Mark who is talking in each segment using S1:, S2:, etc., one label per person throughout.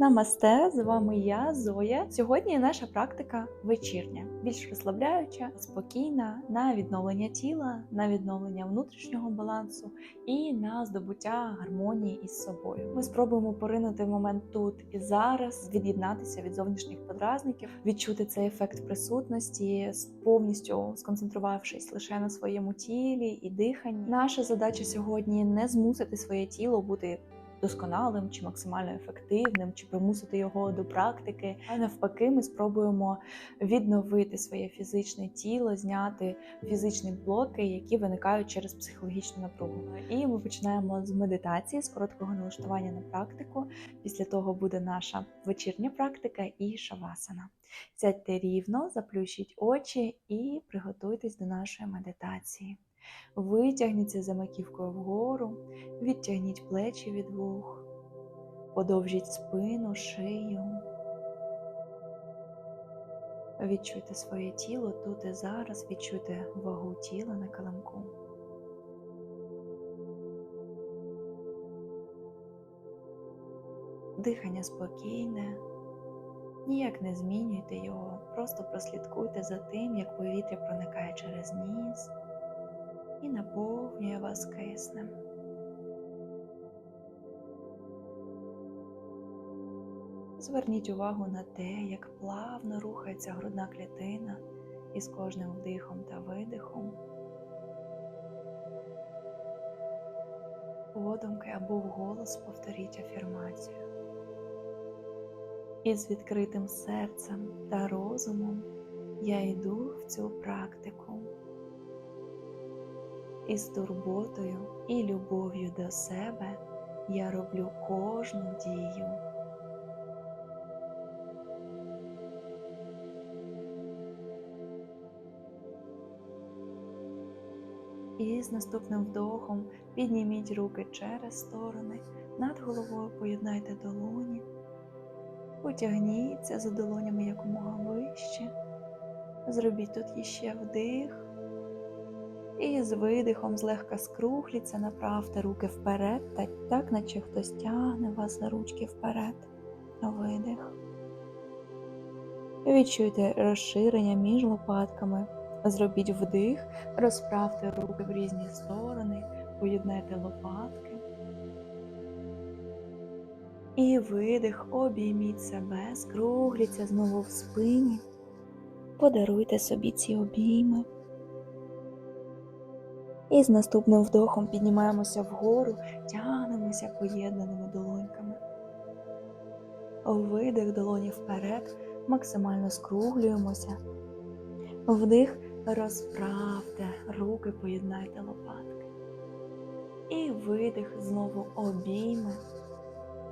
S1: Намасте, з вами я, Зоя. Сьогодні наша практика вечірня, більш розслабляюча, спокійна на відновлення тіла, на відновлення внутрішнього балансу і на здобуття гармонії із собою. Ми спробуємо поринути момент тут і зараз, від'єднатися від зовнішніх подразників, відчути цей ефект присутності, повністю сконцентрувавшись лише на своєму тілі і диханні. Наша задача сьогодні не змусити своє тіло бути досконалим чи максимально ефективним, чи примусити його до практики. А навпаки, ми спробуємо відновити своє фізичне тіло, зняти фізичні блоки, які виникають через психологічну напругу. І ми починаємо з медитації, з короткого налаштування на практику. Після того буде наша вечірня практика і шавасана. Сядьте рівно, заплющіть очі і приготуйтесь до нашої медитації. Витягніться за маківкою вгору, відтягніть плечі від вух, подовжіть спину, шию. Відчуйте своє тіло тут і зараз, відчуйте вагу тіла на килимку. Дихання спокійне, ніяк не змінюйте його, просто прослідкуйте за тим, як повітря проникає через ніс і наповнює вас киснем. Зверніть увагу на те, як плавно рухається грудна клітина із кожним вдихом та видихом. Подумки або вголос повторіть афірмацію. Із відкритим серцем та розумом я йду в цю практику. Із турботою і любов'ю до себе я роблю кожну дію. І з наступним вдохом підніміть руки через сторони, над головою поєднайте долоні, потягніться за долонями якомога вище, зробіть тут іще вдих. І з видихом злегка скругліться, направте руки вперед, та так, наче хтось тягне вас за ручки вперед. Видих. Відчуйте розширення між лопатками. Зробіть вдих, розправте руки в різні сторони, поєднайте лопатки. І видих, обійміть себе, скругліться знову в спині. Подаруйте собі ці обійми. І з наступним вдохом піднімаємося вгору, тягнемося поєднаними долоньками. Видих долоні вперед, максимально скруглюємося. Вдих, розправте, руки поєднайте лопатки. І видих, знову обійми.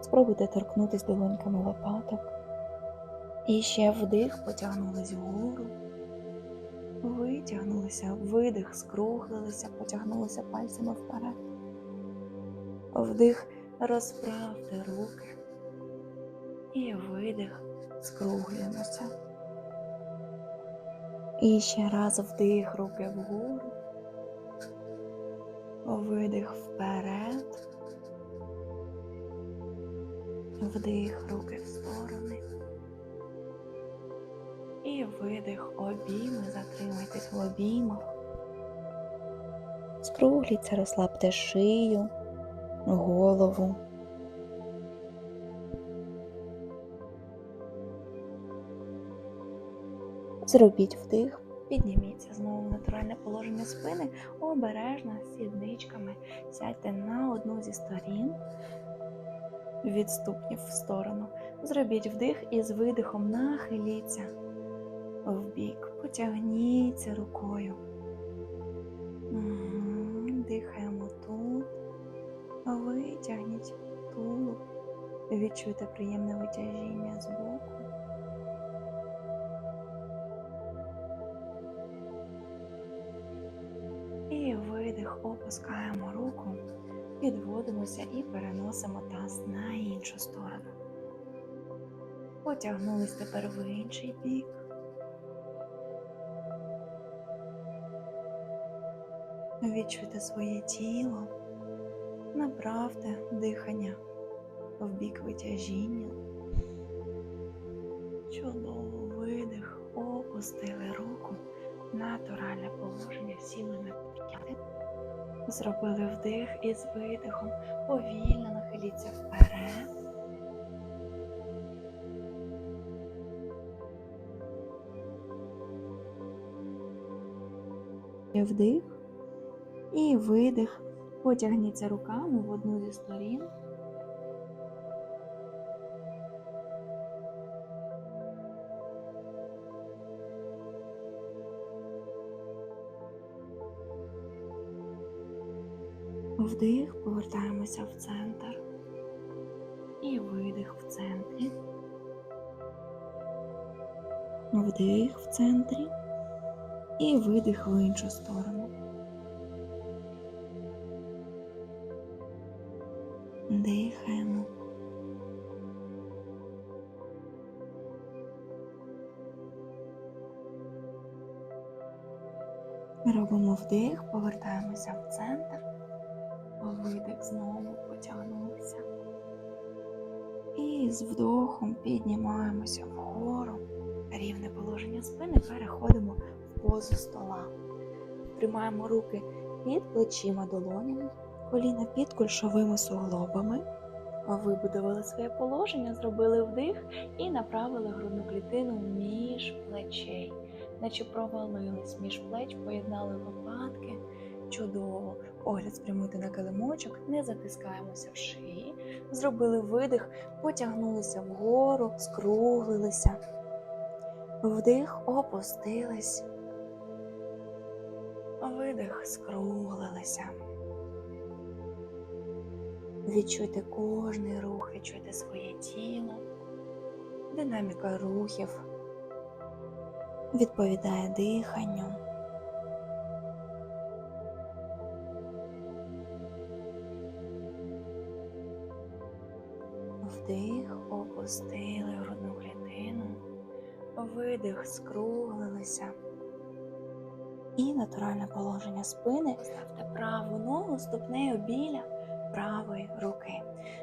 S1: Спробуйте торкнутися долоньками лопаток. І ще вдих, потягнулись вгору. Витягнулися, видих, скруглилися, потягнулися пальцями вперед. Вдих, розправте руки. І видих, скруглюємося. І ще раз вдих, руки вгору. Видих вперед. Вдих, руки в сторони. І видих обійми, затримайтесь в обіймах. Скругліться, розслабте шию, голову. Зробіть вдих, підніміться знову в натуральне положення спини, обережно сідничками сядьте на одну зі сторін, від ступнів в сторону. Зробіть вдих і з видихом нахиліться вбік, потягніться рукою. Дихаємо тут, витягніть тулуб, відчуйте приємне витяжіння з боку. І видих, опускаємо руку, підводимося і переносимо таз на іншу сторону. Потягнулись тепер в інший бік. Відчуйте своє тіло, направте дихання в бік витяжіння. Чудово видих. Опустили руку. Натуральне положення. Сіли на п'яти. Зробили вдих і з видихом. Повільно нахиліться вперед. Вдих і видих. Потягніться руками в одну зі сторін. Вдих, повертаємося в центр. І видих в центрі. Вдих в центрі. І видих в іншу сторону. Дихаємо. Робимо вдих, повертаємося в центр. Видих знову потягнулися. І з вдохом піднімаємося вгору. Рівне положення спини, переходимо в позу стола. Тримаємо руки під плечима долонями, коліна під кульшовими суглобами. Вибудували своє положення, зробили вдих і направили грудну клітину між плечей, наче провалились між плеч, поєднали лопатки. Чудово. Огляд спрямуйте на килимочок, не затискаємося в шиї. Зробили видих, потягнулися вгору, скруглилися. Вдих, опустились. Видих, скруглилися. Відчуйте кожний рух, відчуйте своє тіло. Динаміка рухів відповідає диханню. Вдих, опустили грудну клітину, видих, скруглилися. І натуральне положення спини. Ставте праву ногу ступнею біля правої руки.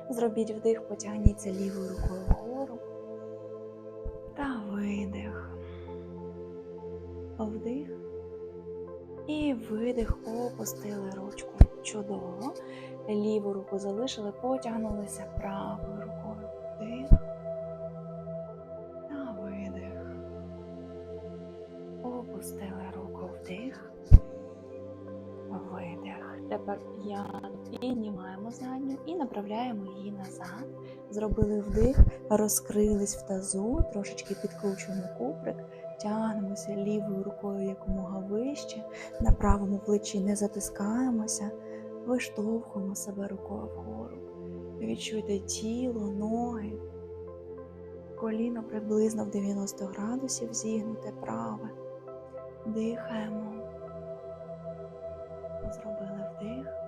S1: Зробіть вдих, потягніться лівою рукою вгору. Та видих. Вдих. І видих, опустили ручку. Чудово. Ліву руку залишили, потягнулися правою рукою. Вдих. Та видих. Опустили руку вдих. Тепер п'яту піднімаємо задню і направляємо її назад. Зробили вдих, розкрились в тазу, трошечки підкручуємо куприк, тягнемося лівою рукою якомога вище, на правому плечі не затискаємося, виштовхуємо себе рукою вгору. Відчуйте тіло, ноги, коліно приблизно в 90 градусів зігнуте праве. Дихаємо. Зробили вдих.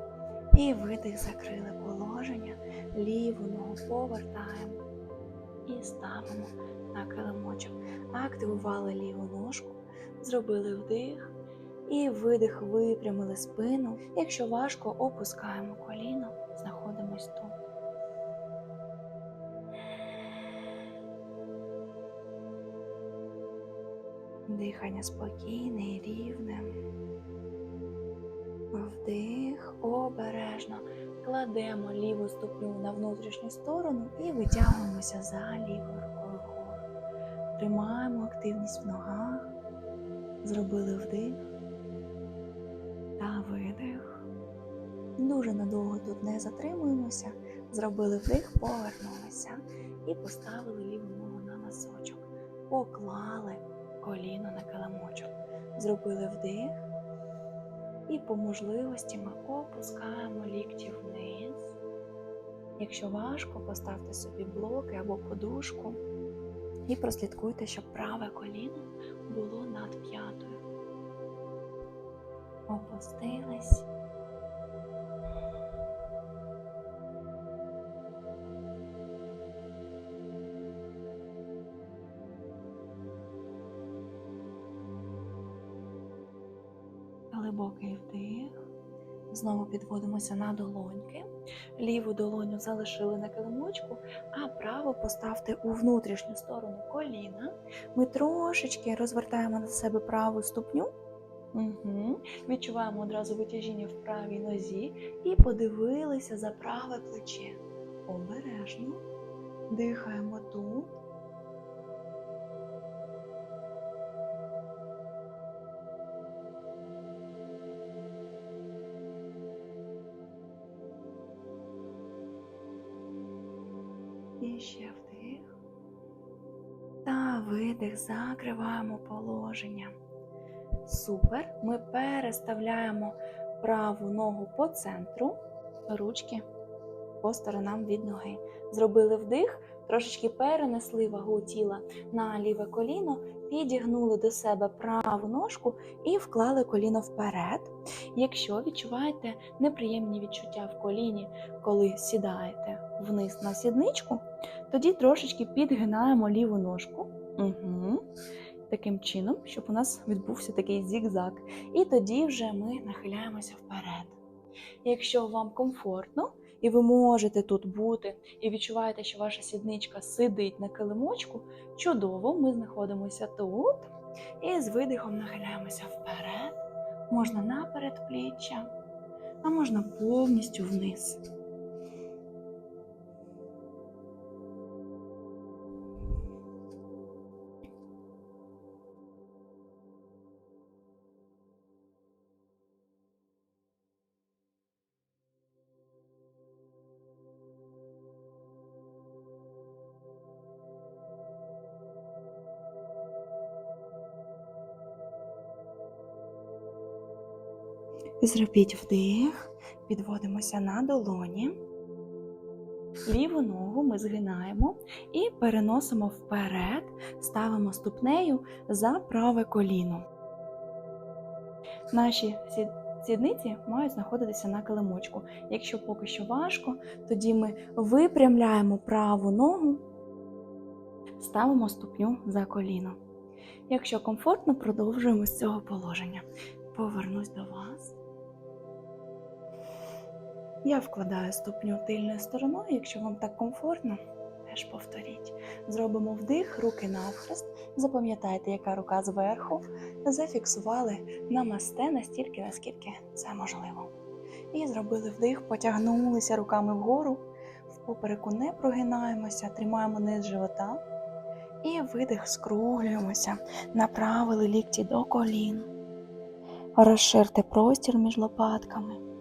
S1: І видих, закрили положення, ліву ногу повертаємо і ставимо на килимочок. Активували ліву ножку, зробили вдих і видих, випрямили спину. Якщо важко, опускаємо коліно, знаходимось тут. Дихання спокійне і рівне. Вдих, обережно. Кладемо ліву ступню на внутрішню сторону і витягуємося за лівою рукою вгору. Тримаємо активність в ногах. Зробили вдих та видих. Дуже надовго тут не затримуємося. Зробили вдих, повернулися і поставили ліву ногу на носочок. Поклали коліно на килимочок. Зробили вдих. І по можливості ми опускаємо лікті вниз. Якщо важко, поставте собі блоки або подушку і прослідкуйте, щоб праве коліно було над п'ятою. Опустились. Знову підводимося на долоньки. Ліву долоню залишили на килимочку, а праву поставте у внутрішню сторону коліна. Ми трошечки розвертаємо на себе праву ступню. Угу. Відчуваємо одразу витяжіння в правій нозі і подивилися за праве плече. Обережно. Дихаємо тут. Закриваємо положення. Супер. Ми переставляємо праву ногу по центру, ручки по сторонам від ноги. Зробили вдих, трошечки перенесли вагу тіла на ліве коліно, підігнули до себе праву ножку і вклали коліно вперед. Якщо відчуваєте неприємні відчуття в коліні, коли сідаєте вниз на сідничку, тоді трошечки підгинаємо ліву ножку. Угу. Таким чином, щоб у нас відбувся такий зігзаг. І тоді вже ми нахиляємося вперед. Якщо вам комфортно, і ви можете тут бути, і відчуваєте, що ваша сідничка сидить на килимочку, чудово, ми знаходимося тут. І з видихом нахиляємося вперед. Можна на передпліччя, а можна повністю вниз. Зробіть вдих, підводимося на долоні. Ліву ногу ми згинаємо і переносимо вперед, ставимо ступнею за праве коліно. Наші сідниці мають знаходитися на килимочку. Якщо поки що важко, тоді ми випрямляємо праву ногу, ставимо ступню за коліно. Якщо комфортно, продовжуємо з цього положення. Повернусь до вас. Я вкладаю ступню тильною стороною, якщо вам так комфортно, теж повторіть. Зробимо вдих, руки навхрест. Запам'ятайте, яка рука зверху. Зафіксували намасте настільки, наскільки це можливо. І зробили вдих, потягнулися руками вгору. В попереку не прогинаємося, тримаємо низ живота. І видих, скруглюємося, направили лікті до колін. Розширте простір між лопатками.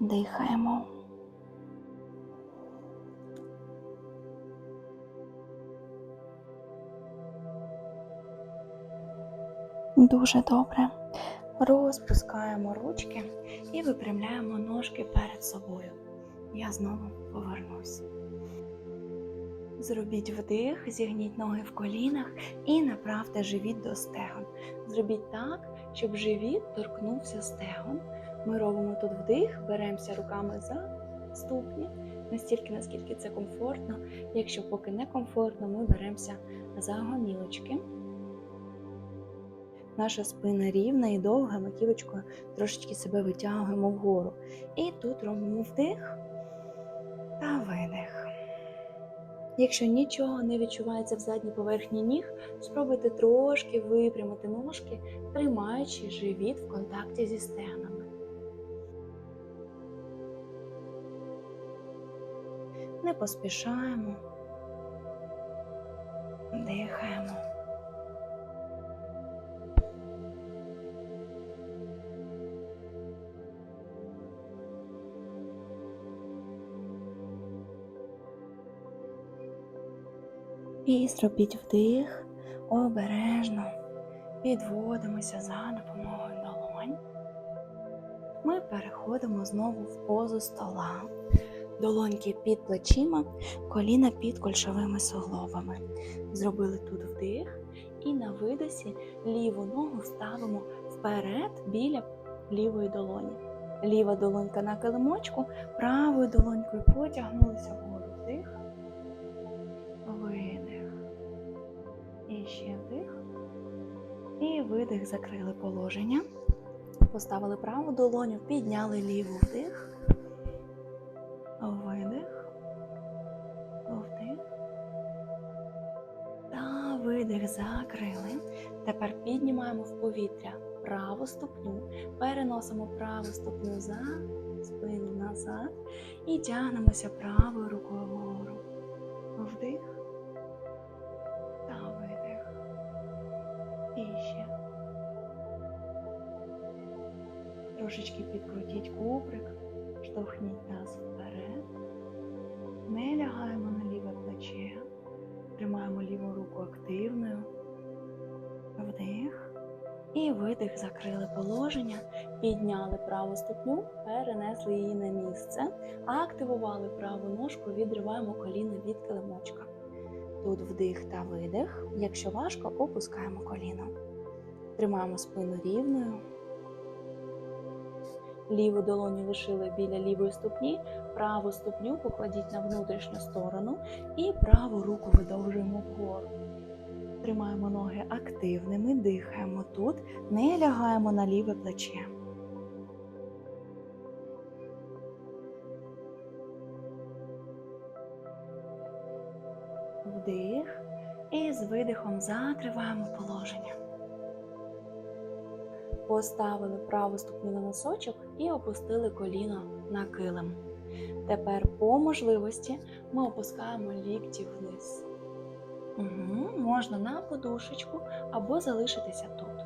S1: Дихаємо. Дуже добре. Розпускаємо ручки і випрямляємо ножки перед собою. Я знову повернусь. Зробіть вдих, зігніть ноги в колінах і направте живіт до стегон. Зробіть так, щоб живіт торкнувся стегон. Ми робимо тут вдих, беремося руками за ступні, настільки, наскільки це комфортно. Якщо поки не комфортно, ми беремося за гомілочки. Наша спина рівна і довга, маківочкою трошечки себе витягуємо вгору. І тут робимо вдих та видих. Якщо нічого не відчувається в задній поверхні ніг, спробуйте трошки випрямити ножки, тримаючи живіт в контакті зі стегнами. Не поспішаємо, дихаємо. І зробіть вдих обережно. Підводимося за допомогою долонь. Ми переходимо знову в позу стола. Долоньки під плечима, коліна під кольшовими суглобами. Зробили тут вдих і на видосі ліву ногу ставимо вперед біля лівої долоні. Ліва долонька на килимочку, правою долонькою потягнулися вгору. Вдих, видих. І ще вдих. І видих закрили положення. Поставили праву долоню, підняли ліву вдих. Видих закрили. Тепер піднімаємо в повітря праву ступню, переносимо праву ступню за спину назад і тягнемося правою рукою вгору. Вдих та видих. І ще. Трошечки підкрутіть куприк, штовхніть таз вперед. Не лягаємо на ліве плече. І видих, закрили положення, підняли праву ступню, перенесли її на місце, активували праву ножку, відриваємо коліно від килимочка. Тут вдих та видих. Якщо важко, опускаємо коліно. Тримаємо спину рівною. Ліву долоню лишили біля лівої ступні, праву ступню покладіть на внутрішню сторону і праву руку видовжуємо вгору. Тримаємо ноги активними, дихаємо тут, не лягаємо на ліве плече. Вдих. І з видихом закриваємо положення. Поставили праву ступню на носочок і опустили коліно на килим. Тепер по можливості ми опускаємо лікті вниз. Угу. Можна на подушечку або залишитися тут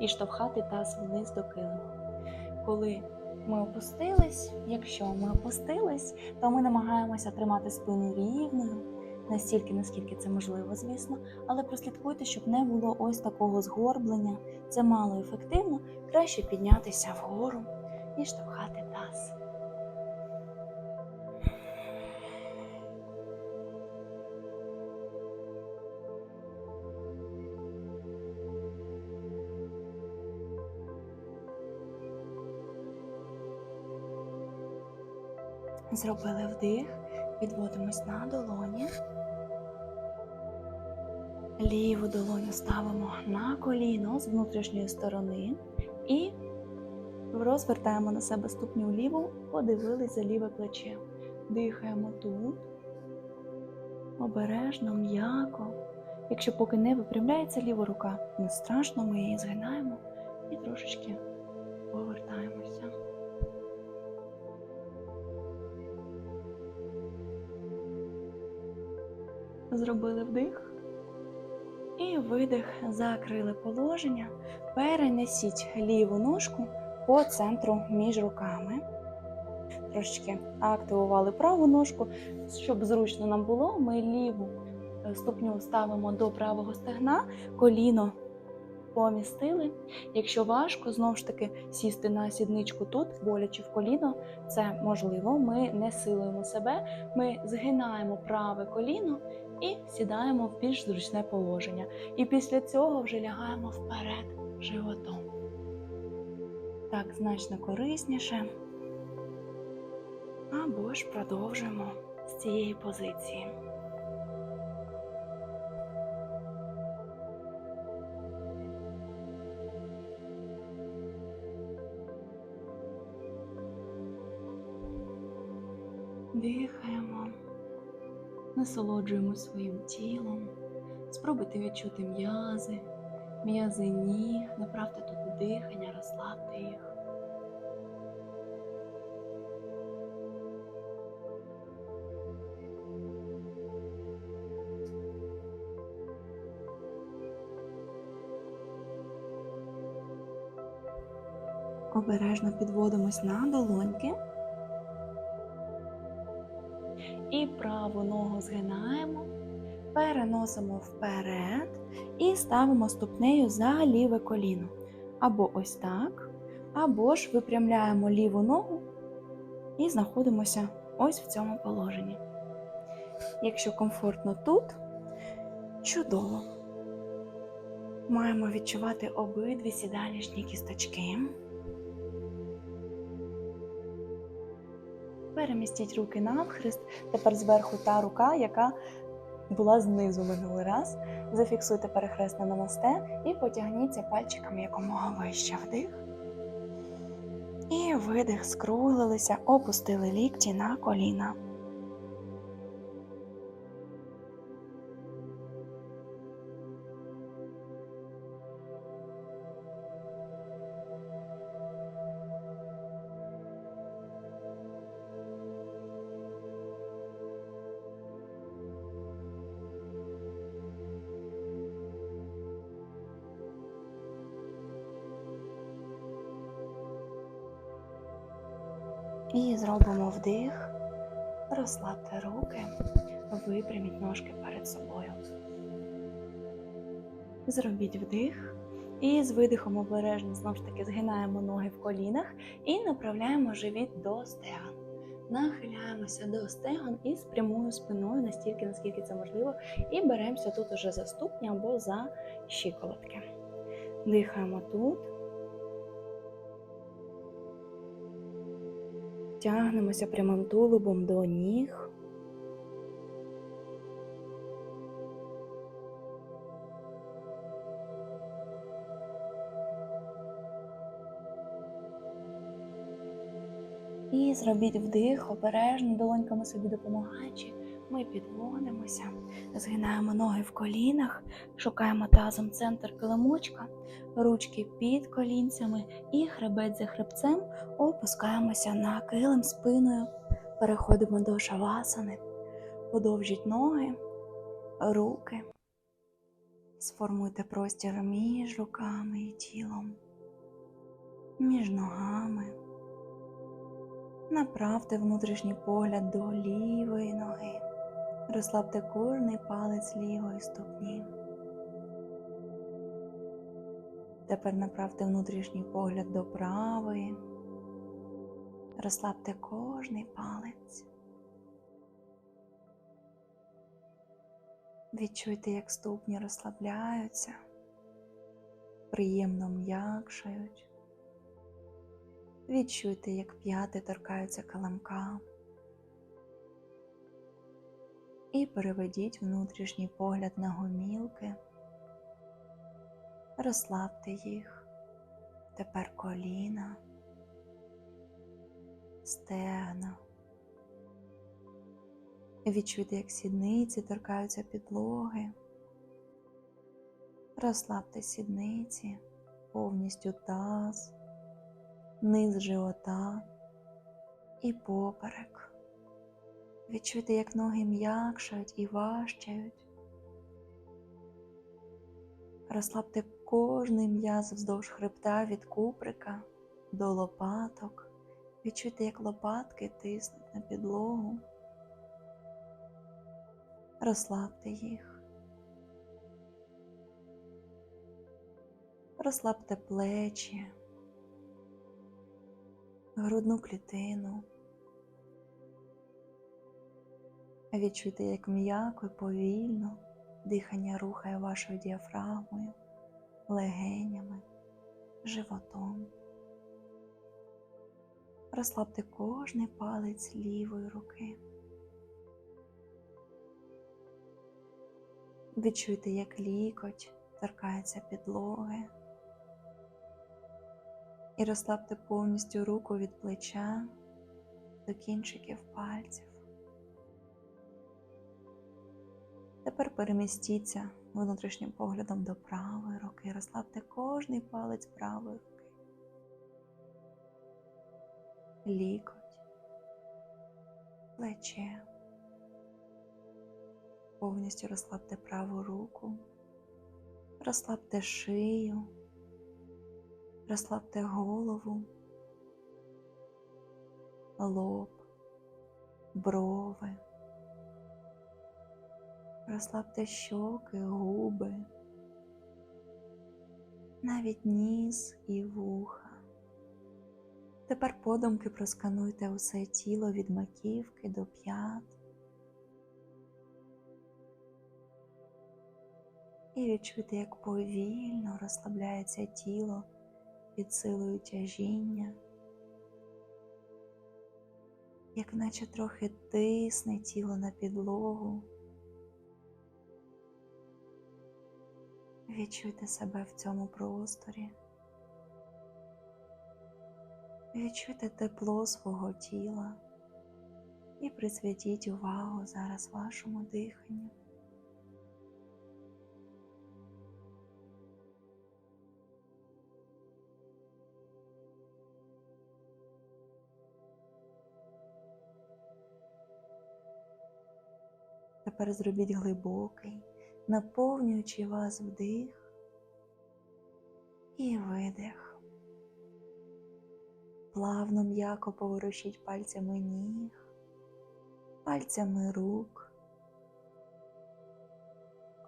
S1: і штовхати таз вниз до килима. Коли ми опустились, якщо ми опустились, то ми намагаємося тримати спину рівною, настільки, наскільки це можливо, звісно, але прослідкуйте, щоб не було ось такого згорблення. Це мало ефективно, краще піднятися вгору і штовхати Зробили вдих, відводимось на долоні. Ліву долоню ставимо на коліно з внутрішньої сторони і розвертаємо на себе ступню ліву, подивились за ліве плече. Дихаємо тут, обережно, м'яко. Якщо поки не випрямляється ліва рука, не страшно, ми її згинаємо і трошечки повертаємося. Зробили вдих і видих, закрили положення. Перенесіть ліву ножку по центру між руками. Трошечки активували праву ножку, щоб зручно нам було. Ми ліву ступню ставимо до правого стегна, коліно помістили. Якщо важко, знову ж таки сісти на сідничку тут, болячи в коліно, це можливо. Ми не силуємо себе, ми згинаємо праве коліно і сідаємо в більш зручне положення. І після цього вже лягаємо вперед животом. Так значно корисніше. Або ж продовжуємо з цієї позиції. Дихаємо, насолоджуємо своїм тілом. Спробуйте відчути м'язи, м'язи ніг, направте тут дихання, розслабте їх. Обережно підводимось на долоньки. І праву ногу згинаємо, переносимо вперед і ставимо ступнею за ліве коліно. Або ось так, або ж випрямляємо ліву ногу і знаходимося ось в цьому положенні. Якщо комфортно тут, чудово. Маємо відчувати обидві сідалішні кісточки. Перемістіть руки навхрест. Тепер зверху та рука, яка була знизу минулий раз. Зафіксуйте перехресне намасте і потягніться пальчиками якомога вище вдих. І видих, скруглилися, опустили лікті на коліна. І зробимо вдих, розслабте руки, випряміть ножки перед собою. Зробіть вдих. І з видихом обережно знову ж таки згинаємо ноги в колінах і направляємо живіт до стегон. Нахиляємося до стегон і з прямою спиною, настільки, наскільки це можливо, і беремося тут уже за ступні або за щиколотки. Дихаємо тут. Тягнемося прямим тулубом до ніг. І зробіть вдих, обережно долоньками собі допомагаючи. Ми підводимося, згинаємо ноги в колінах, шукаємо тазом центр килимочка, ручки під колінцями і хребет за хребцем опускаємося на килим спиною, переходимо до шавасани, подовжіть ноги, руки, сформуйте простір між руками і тілом, між ногами. Направте внутрішній погляд до лівої ноги. Розслабте кожний палець лівої ступні. Тепер направте внутрішній погляд до правої. Розслабте кожний палець. Відчуйте, як ступні розслабляються, приємно м'якшають. Відчуйте, як п'яти торкаються каламка. І переведіть внутрішній погляд на гомілки. Розслабте їх. Тепер коліна, стегна. Відчуйте, як сідниці торкаються підлоги. Розслабте сідниці, повністю таз низ живота і поперек. Відчуйте, як ноги м'якшають і важчають. Розслабте кожний м'яз вздовж хребта від куприка до лопаток. Відчуйте, як лопатки тиснуть на підлогу. Розслабте їх. Розслабте плечі грудну клітину. Відчуйте, як м'яко і повільно дихання рухає вашою діафрагмою, легенями, животом. Розслабте кожний палець лівої руки. Відчуйте, як лікоть торкається підлоги і розслабте повністю руку від плеча до кінчиків пальців. Тепер перемістіться внутрішнім поглядом до правої руки, розслабте кожний палець правої руки, лікоть, плече. Повністю розслабте праву руку, розслабте шию. Розслабте голову, лоб, брови, розслабте щоки, губи, навіть ніс і вуха. Тепер подумки проскануйте усе тіло від маківки до п'ят. І відчуйте, як повільно розслабляється тіло під силою тяжіння, як наче трохи тисне тіло на підлогу. Відчуйте себе в цьому просторі. Відчуйте тепло свого тіла і присвятіть увагу зараз вашому диханню. Тепер зробіть глибокий, наповнюючи вас вдих і видих. Плавно м'яко поворушіть пальцями ніг, пальцями рук.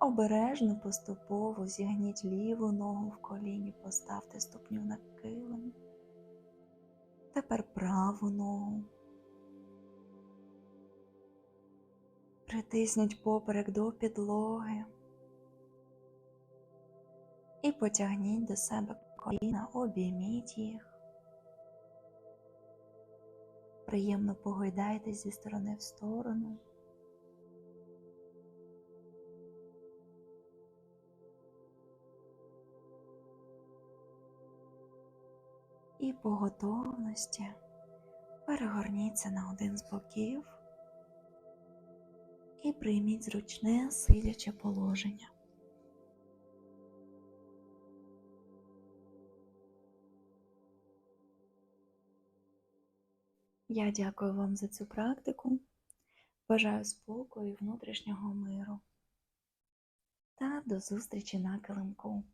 S1: Обережно поступово зігніть ліву ногу в коліні, поставте ступню на килим. Тепер праву ногу. Притисніть поперек до підлоги і потягніть до себе коліна, обійміть їх. Приємно погойдайтесь зі сторони в сторону. І по готовності перегорніться на один з боків і прийміть зручне сидяче положення. Я дякую вам за цю практику. Бажаю спокою і внутрішнього миру. Та до зустрічі на килимку.